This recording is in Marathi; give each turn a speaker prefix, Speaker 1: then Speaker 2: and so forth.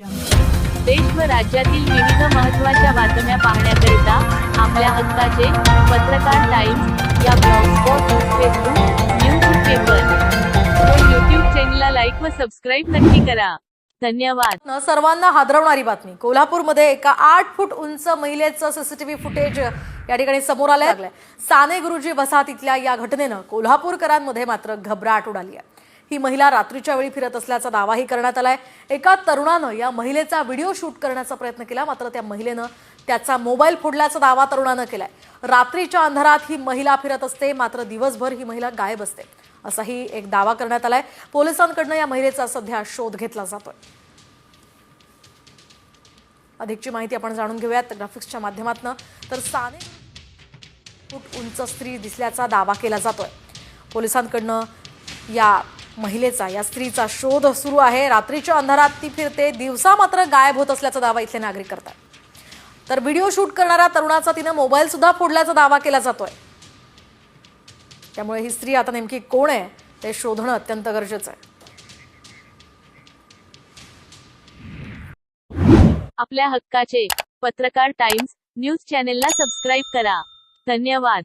Speaker 1: देश व राज्यातील विविध महत्त्वाच्या बातम्या पाहण्याकरिता आपल्या हक्काचे पत्रकार टाइम्स या ब्लॉगस्पॉट फेसबुक न्यूज पेपर व युट्यूब चॅनलला लाईक व सबस्क्राईब नक्की करा. धन्यवाद.
Speaker 2: सर्वांना हादरवणारी बातमी. कोल्हापूरमध्ये एका आठ फूट उंच महिलेचं सीसीटीव्ही फुटेज या ठिकाणी समोर आलं लागलंय साने गुरुजी वसाहतीतल्या या घटनेनं कोल्हापूरकरांमध्ये मात्र घबराट उडाली आहे. ही महिला रात्रीच्या वेळी फिरत असल्याचा दावाही करण्यात आलाय. एका तरुणानं या महिलेचा व्हिडिओ शूट करण्याचा प्रयत्न केला मात्र त्या महिलेनं त्याचा मोबाईल फोडल्याचा दावा तरुणानं केलाय. रात्रीच्या अंधारात ही महिला फिरत असते मात्र दिवसभर ही महिला गायब असते असाही एक दावा करण्यात आलाय. पोलिसांकडनं या महिलेचा सध्या शोध घेतला जातोय. अधिकची माहिती आपण जाणून घेऊयात ग्राफिक्सच्या माध्यमातून. तर साने फूट उंच स्त्री दिसल्याचा दावा केला जातोय. पोलिसांकडनं या महिलेचा या स्त्रीचा शोध सुरू आहे. रात्रीच्या अंधारात ती फिरते. दिवसा मात्र गायब होत असल्याचा दावा इथले नागरिक करतात. तर व्हिडिओ शूट करणाऱ्या तरुणाचा तिनं मोबाईल सुद्धा फोडल्याचा दावा केला जातोय. त्यामुळे ही स्त्री आता नेमकी कोण आहे ते शोधणं अत्यंत गरजेचं आहे.
Speaker 1: आपल्या हक्काचे पत्रकार टाइम्स न्यूज चॅनेलला सबस्क्राईब करा. धन्यवाद.